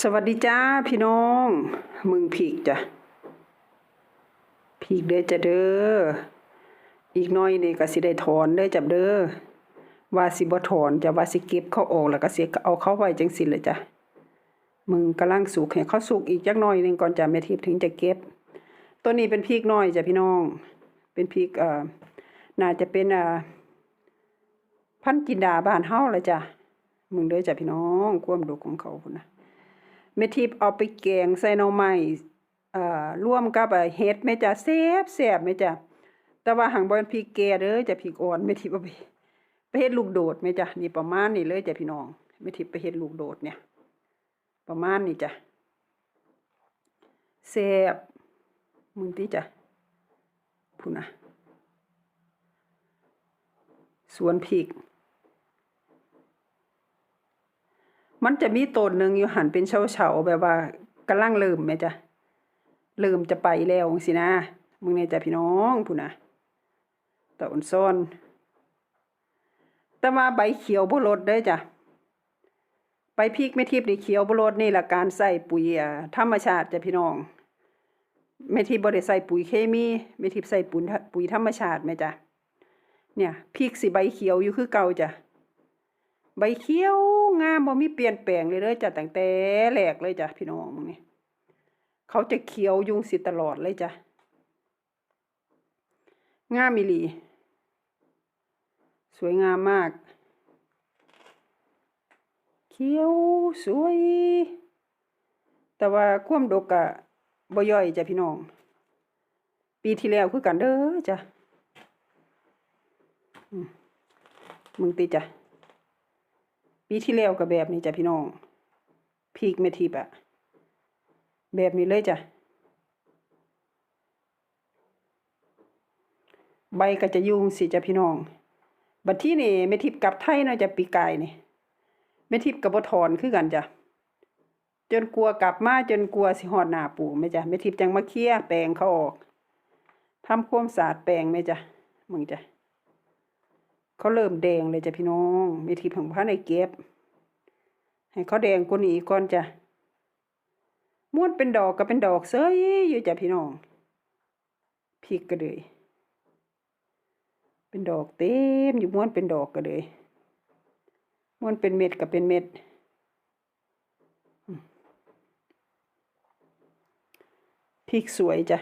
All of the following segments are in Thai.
สวัสดีจ้าพี่น้อง มึงผีกจ้ะผีกเด้อจ้ะเด้ออีกน้อยนี่ก็สิได้ถอนเด้อจ้ะเด้อว่าสิบ่ถอนจะว่าสิเก็บเขาออกแล้วก็สิเอาเขาไว้จังซี่เลยจ้ะมึงกำลังสุกให้เขาสุกอีกจักหน่อยหนึงก่อนจะแม่ทิพย์ถึงจะเก็บ ตัวนี้เป็นพริกน้อยจ้ะพี่น้อง เป็นพริกเอ่อน่าจะเป็นอ่าพันจินดาบ้านเฮาเลยจ้ะมึงเด้อจ้ะพี่น้องความดุของเขาพุ่นนะ แม่ทิพย์เอาไปแกงใส่หน่อไม้เอ่อร่วมกับเฮ็ดแม่จ้ะแซ่บแซ่บแม่จ้ะแต่ว่าหังบ่เป็นพริกแกเด้อจ้ะพริกอ่อนแม่ทิพย์เอาไปไปเฮ็ดลูกโดดแม่จ้ะนี่ประมาณนี้เลยจ้ะพี่น้องแม่ทิพย์ไปเฮ็ดลูกโดดเนี่ย ประมาณนี้จ้ะแซ่บมึงติจ้ะพุ่นน่ะสวนพริก มันจะมีต้นหนึ่งอยู่หันเป็นเฉาเฉาแบบว่ากำลังเริ่มแม่จ้ะเริ่มจะไปแล้วสินะมึงเนี่ยจ้ะพี่น้องผู้นะแตะอ่อนซ่อนแต่ว่าใบเขียวบ่ลดเด้จ้ะใบพริกไม่ทิพย์นี่เขียวบ่ลดนี่แหละการใส่ปุ๋ยธรรมชาติจ้ะพี่น้องแม่ทิพย์บ่ได้ใส่ปุ๋ยเคมีแม่ทิพย์ใส่ปุ๋ยปุ๋ยธรรมชาติแม่จ้ะเนี่ยพริกสิใบเขียวอยู่คือเก่าจ้ะ ใบเขียวงามบ่มีเปลี่ยนแปลงเลยเด้อจ้ะตั้งแต่แรกเลยจ้ะพี่น้องมึงนี่เขาจะเขียวยุงสิตลอดเลยจ้ะงามอีหลี สวยงามมาก เขียวสวย แต่ว่าความดกกะบ่ย่อยจ้ะพี่น้อง ปีที่แล้วคือกันเด้อจ้ะมึงติจ้ะ ปีที่แล้วก็แบบนี้จ้ะพี่น้องพีกเมทิปอะแบบนี้เลยจ้ะใบก็จะยุงสิจ้ะพี่น้อง บัดที่นี่เมทิปกลับไทยเนาะจะปีกายนี่เมทิปกับบ่ถอนคือกันจ้ะจนกลัวกลับมาจนกลัวสิฮอดหน้าปู่แม่จ้ะเมทิปจังมาเคลียแปลงเขาออกทำความสะอาดแปลงแม่จ้ะมึงจ้ะ เขาเริ่มแดงเลยจ้ะพี่น้องมีทีผังผ้าในเก็บ ให้เขาแดงกว่านี้ก่อนจ้ะม้วนเป็นดอกก็เป็นดอกเซยอยู่จ้ะพี่น้องพริกก็เลยเป็นดอกเต็มอยู่ม้วนเป็นดอกก็เลยม้วนเป็นเม็ดก็เป็นเม็ดพริกสวยจ้ะ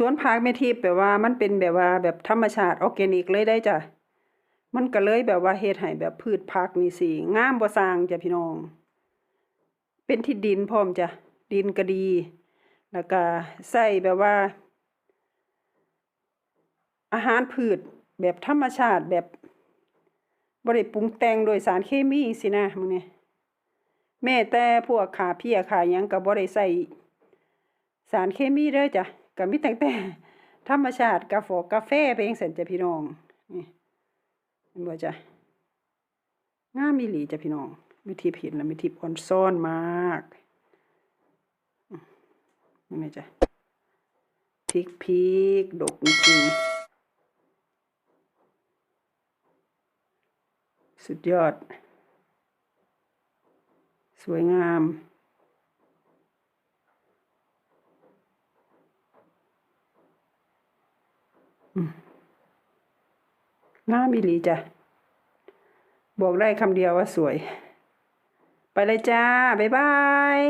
สวนผักแม่ทิพย์แบบว่ามันเป็นแบบว่าแบบธรรมชาติออร์แกนิกเลยได้จ้ะมันก็เลยแบบว่าเฮ็ดให้แบบพืชผักนี่สิงามบ่สร้างจ้ะพี่น้อง เป็นที่ดินพร้อมจ้ะดินก็ดี แล้วก็ใส่แบบว่า อาหารพืชแบบธรรมชาติแบบบ่ได้ปรุงแต่งโดยสารเคมีสินะมึงนี่แม้แต่พวกขาเพียขายังก็บ่ได้ใส่สารเคมีเด้อจ้ะ ก็มีตั้งแต่ธรรมชาติกาแฟกาแฟไปเองเสร็จจ้ะพี่น้องนี่เห็นบ่จ้ะง่ามอีหลีจ้ะพี่น้องมีทิพย์เห็นแล้วมีทิพย์อ่อนซ่อนมากนี่ไงจ้ะพริกพริกดกจริงสุดยอด สวยงาม งามอีหลีจ้ะ บอกได้คำเดียวว่าสวย ไปเลยจ้า บ๊ายบาย